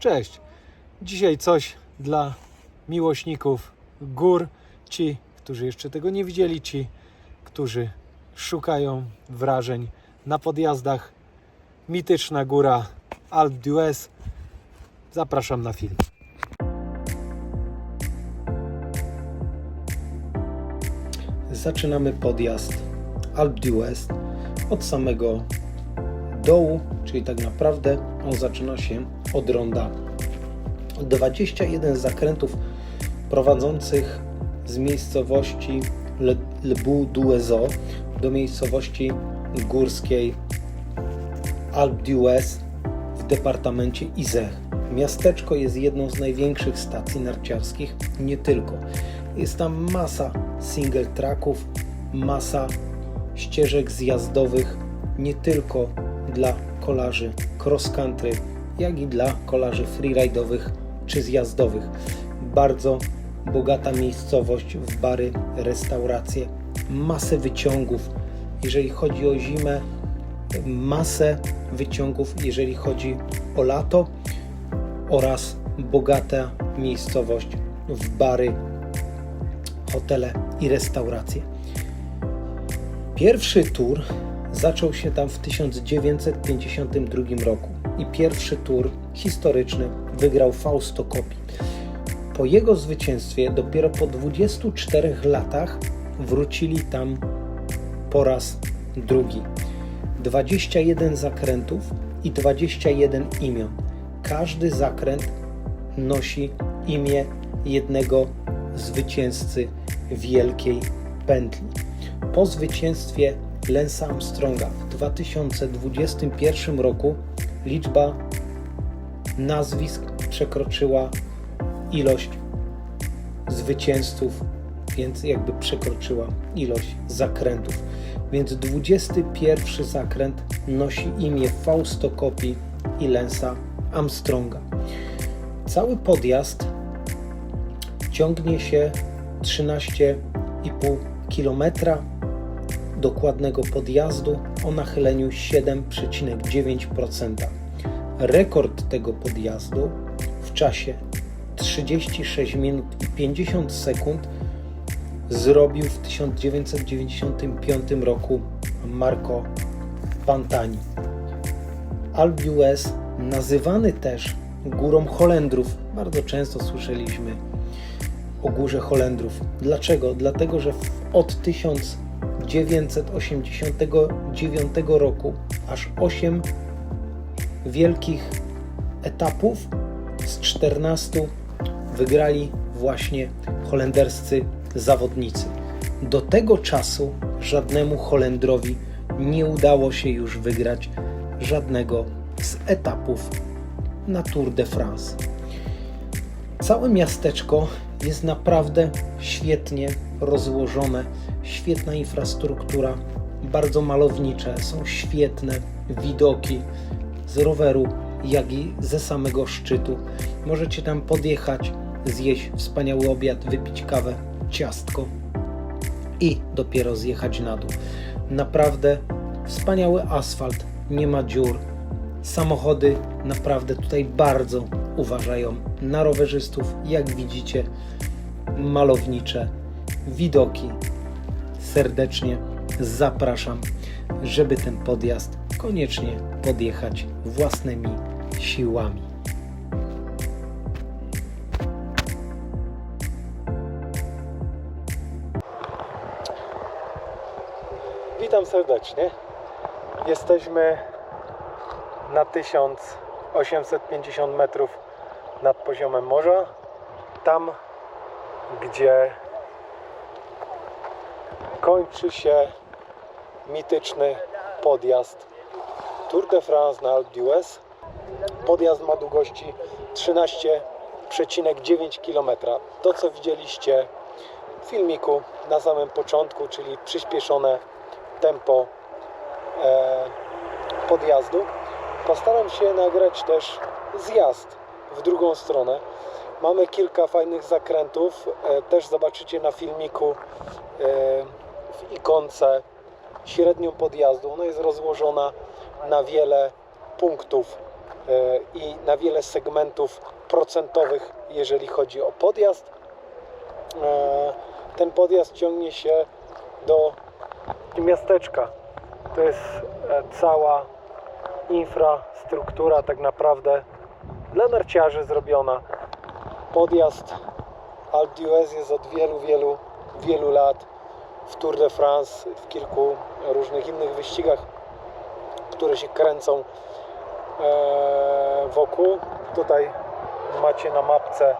Cześć! Dzisiaj coś dla miłośników gór, ci, którzy jeszcze tego nie widzieli, ci, którzy szukają wrażeń na podjazdach. Mityczna góra Alpe d'Huez. Zapraszam na film. Zaczynamy podjazd Alpe d'Huez od samego dołu, czyli tak naprawdę on zaczyna się od ronda. 21 zakrętów prowadzących z miejscowości Le, d'Huezot do miejscowości górskiej Alpe d'Huez w departamencie Isère. Miasteczko jest jedną z największych stacji narciarskich, nie tylko. Jest tam masa single tracków, masa ścieżek zjazdowych, nie tylko dla kolarzy cross country, jak i dla kolarzy freeridowych czy zjazdowych. Bardzo bogata miejscowość w bary, restauracje, masę wyciągów. Jeżeli chodzi o zimę, masę wyciągów, jeżeli chodzi o lato oraz bogata miejscowość w bary, hotele i restauracje. Pierwszy tour zaczął się tam w 1952 roku i pierwszy tour historyczny wygrał Fausto Coppi. Po jego zwycięstwie dopiero po 24 latach wrócili tam po raz drugi. 21 zakrętów i 21 imion. Każdy zakręt nosi imię jednego zwycięzcy wielkiej pętli. Po zwycięstwie Lensa Armstronga w 2021 roku liczba nazwisk przekroczyła ilość zwycięzców, więc jakby przekroczyła ilość zakrętów. Więc 21 zakręt nosi imię Fausto Coppi i Lensa Armstronga. Cały podjazd ciągnie się 13,5 km dokładnego podjazdu o nachyleniu 7,9%. Rekord tego podjazdu w czasie 36 minut i 50 sekund zrobił w 1995 roku Marco Pantani. D'Huez nazywany też górą Holendrów. Bardzo często słyszeliśmy o górze Holendrów. Dlaczego? Dlatego, że od 1989 roku aż 8 wielkich etapów z 14 wygrali właśnie holenderscy zawodnicy. Do tego czasu żadnemu Holendrowi nie udało się już wygrać żadnego z etapów na Tour de France. Całe miasteczko jest naprawdę świetnie rozłożone, świetna infrastruktura, bardzo malownicze, są świetne widoki z roweru, jak i ze samego szczytu. Możecie tam podjechać, zjeść wspaniały obiad, wypić kawę, ciastko i dopiero zjechać na dół. Naprawdę wspaniały asfalt, nie ma dziur. Samochody naprawdę tutaj bardzo uważają na rowerzystów. Jak widzicie, malownicze widoki. Serdecznie zapraszam, żeby ten podjazd koniecznie podjechać własnymi siłami. Witam serdecznie. Jesteśmy na 1850 metrów nad poziomem morza. Tam, gdzie kończy się mityczny podjazd Tour de France na Alpe d'Huez. Podjazd ma długości 13,9 km. To, co widzieliście w filmiku na samym początku, czyli przyspieszone tempo e, podjazdu. Postaram się nagrać też zjazd w drugą stronę. Mamy kilka fajnych zakrętów. E, też zobaczycie na filmiku e, w ikonce średnią podjazdu. Ona jest rozłożona na wiele punktów i na wiele segmentów procentowych, jeżeli chodzi o podjazd. E, Ten podjazd ciągnie się do miasteczka. To jest e, cała infrastruktura tak naprawdę dla narciarzy zrobiona. Podjazd Alpe d'Huez jest od wielu, wielu, wielu lat w Tour de France, w kilku różnych innych wyścigach, które się kręcą e, wokół. Tutaj macie na mapce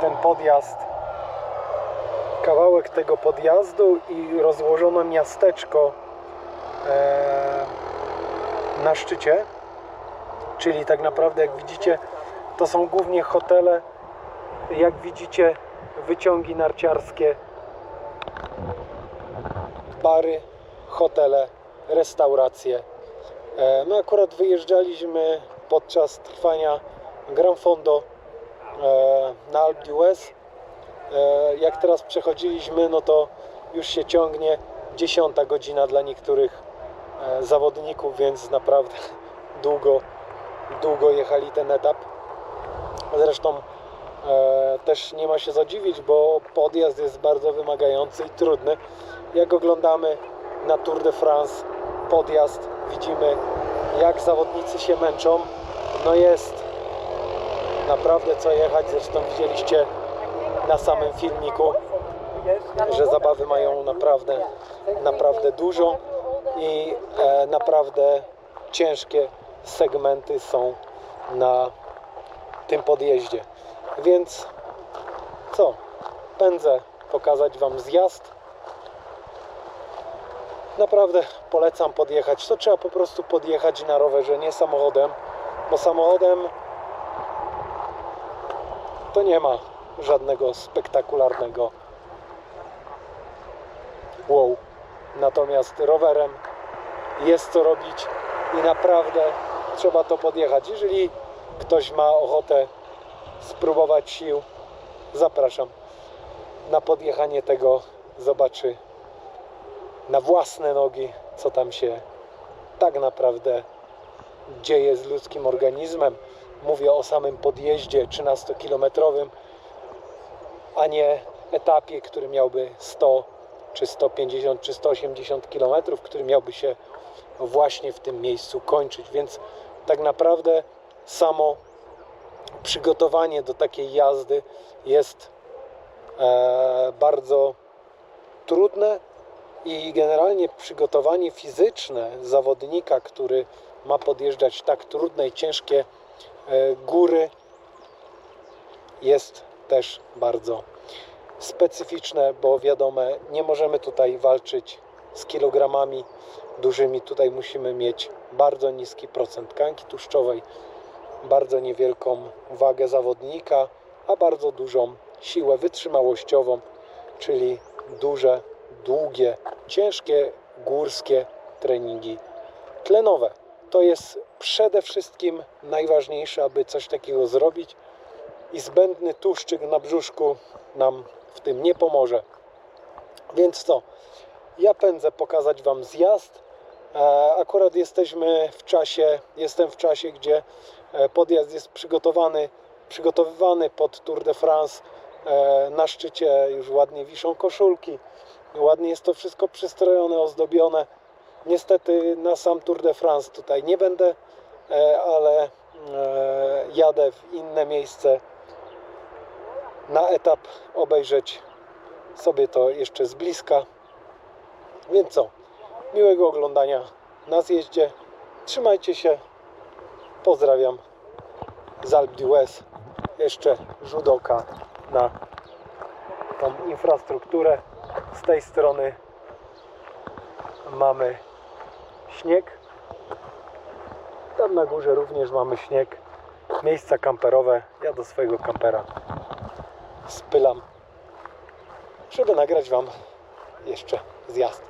ten podjazd, kawałek tego podjazdu i rozłożono miasteczko e, na szczycie. Czyli tak naprawdę, jak widzicie, to są głównie hotele. Jak widzicie, wyciągi narciarskie, bary, hotele, restauracje. E, My akurat wyjeżdżaliśmy podczas trwania Gran Fondo e, na Alpe d'Huez. E, Jak teraz przechodziliśmy, no to już się ciągnie 10 godzina dla niektórych zawodników, więc naprawdę długo, długo jechali ten etap. Zresztą e, też nie ma się zadziwić, bo podjazd jest bardzo wymagający i trudny. Jak oglądamy na Tour de France podjazd, widzimy jak zawodnicy się męczą. No jest naprawdę co jechać, zresztą widzieliście na samym filmiku, że zabawy mają naprawdę, naprawdę dużo i e, naprawdę ciężkie segmenty są na tym podjeździe. Więc co? Pędzę pokazać Wam zjazd. Naprawdę polecam podjechać. To trzeba po prostu podjechać na rowerze, nie samochodem, bo samochodem to nie ma żadnego spektakularnego wow. Natomiast rowerem jest co robić i naprawdę trzeba to podjechać. Jeżeli ktoś ma ochotę spróbować sił, zapraszam na podjechanie tego. Zobaczy na własne nogi, co tam się tak naprawdę dzieje z ludzkim organizmem. Mówię o samym podjeździe 13-kilometrowym, a nie etapie, który miałby 100 czy 150 czy 180 km, który miałby się właśnie w tym miejscu kończyć. Więc tak naprawdę samo przygotowanie do takiej jazdy jest e, bardzo trudne i generalnie przygotowanie fizyczne zawodnika, który ma podjeżdżać tak trudne i ciężkie e, góry jest też bardzo specyficzne, bo wiadomo, nie możemy tutaj walczyć z kilogramami dużymi. Tutaj musimy mieć bardzo niski procent tkanki tłuszczowej, bardzo niewielką wagę zawodnika, a bardzo dużą siłę wytrzymałościową, czyli duże, długie, ciężkie górskie treningi tlenowe. To jest przede wszystkim najważniejsze, aby coś takiego zrobić i zbędny tłuszczyk na brzuszku nam w tym nie pomoże. Więc co? Ja pędzę pokazać Wam zjazd. Akurat jesteśmy w czasie, jestem w czasie, gdzie e, podjazd jest przygotowany, przygotowywany pod Tour de France. E, Na szczycie już ładnie wiszą koszulki. Ładnie jest to wszystko przystrojone, ozdobione. Niestety na sam Tour de France tutaj nie będę, e, ale jadę w inne miejsce na etap obejrzeć sobie to jeszcze z bliska. Więc co? Miłego oglądania na zjeździe. Trzymajcie się. Pozdrawiam z Alp d'Huez. Jeszcze rzut oka na tą infrastrukturę. Z tej strony mamy śnieg. Tam na górze również mamy śnieg. Miejsca kamperowe. Ja do swojego kampera spylam, żeby nagrać Wam jeszcze zjazd.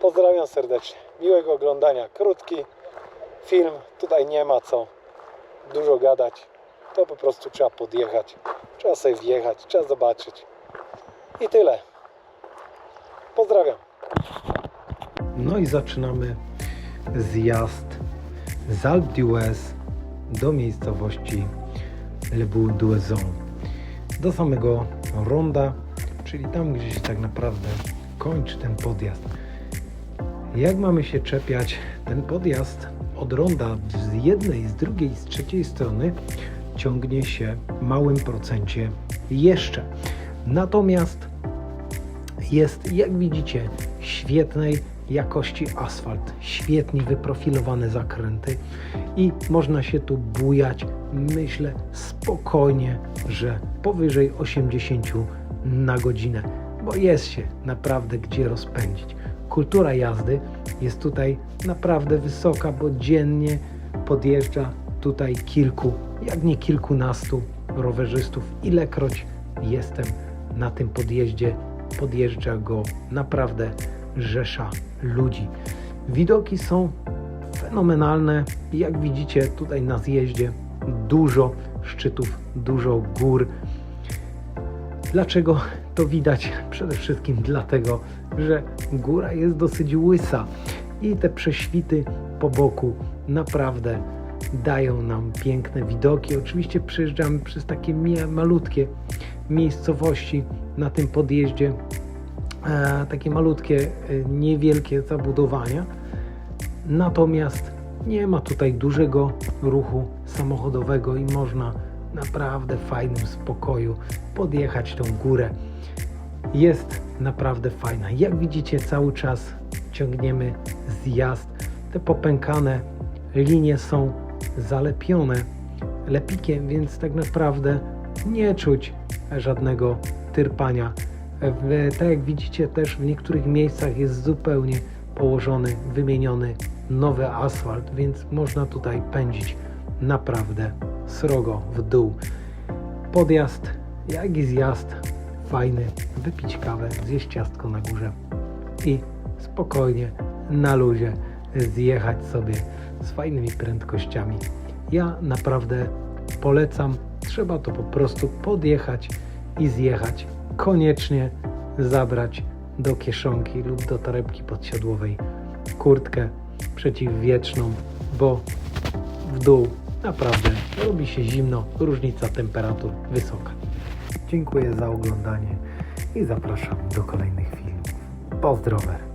Pozdrawiam serdecznie. Miłego oglądania. Krótki film. Tutaj nie ma co dużo gadać. To po prostu trzeba podjechać. Trzeba sobie wjechać. Trzeba zobaczyć. I tyle. Pozdrawiam. No i zaczynamy zjazd z Alpe d'Huez do miejscowości Le Bout. Do samego ronda, czyli tam, gdzie się tak naprawdę kończy ten podjazd. Jak mamy się czepiać, ten podjazd od ronda z jednej, z drugiej, z trzeciej strony ciągnie się w małym procencie jeszcze. Natomiast jest, jak widzicie, świetnej jakości asfalt, świetnie wyprofilowane zakręty i można się tu bujać, myślę spokojnie, że powyżej 80 na godzinę, bo jest się naprawdę gdzie rozpędzić. Kultura jazdy jest tutaj naprawdę wysoka, bo dziennie podjeżdża tutaj kilku, jak nie kilkunastu rowerzystów. Ilekroć jestem na tym podjeździe, podjeżdża go naprawdę rzesza ludzi. Widoki są fenomenalne. Jak widzicie tutaj na zjeździe dużo szczytów, dużo gór. Dlaczego to widać? Przede wszystkim dlatego, że góra jest dosyć łysa i te prześwity po boku naprawdę dają nam piękne widoki. Oczywiście przejeżdżamy przez takie malutkie miejscowości na tym podjeździe, e, takie malutkie, e, niewielkie zabudowania. Natomiast nie ma tutaj dużego ruchu samochodowego i można naprawdę fajnym spokoju podjechać tą górę. Jest naprawdę fajna. Jak widzicie, cały czas ciągniemy zjazd. Te popękane linie są zalepione lepikiem, więc tak naprawdę nie czuć żadnego tyrpania. Tak jak widzicie, też w niektórych miejscach jest zupełnie położony, wymieniony nowy asfalt, więc można tutaj pędzić naprawdę srogo w dół. Podjazd, jak i zjazd, fajny, wypić kawę, zjeść ciastko na górze i spokojnie, na luzie zjechać sobie z fajnymi prędkościami. Ja naprawdę polecam, trzeba to po prostu podjechać i zjechać. Koniecznie zabrać do kieszonki lub do torebki podsiadłowej kurtkę przeciwwietrzną, bo w dół naprawdę robi się zimno, różnica temperatur wysoka. Dziękuję za oglądanie i zapraszam do kolejnych filmów. Pozdrower!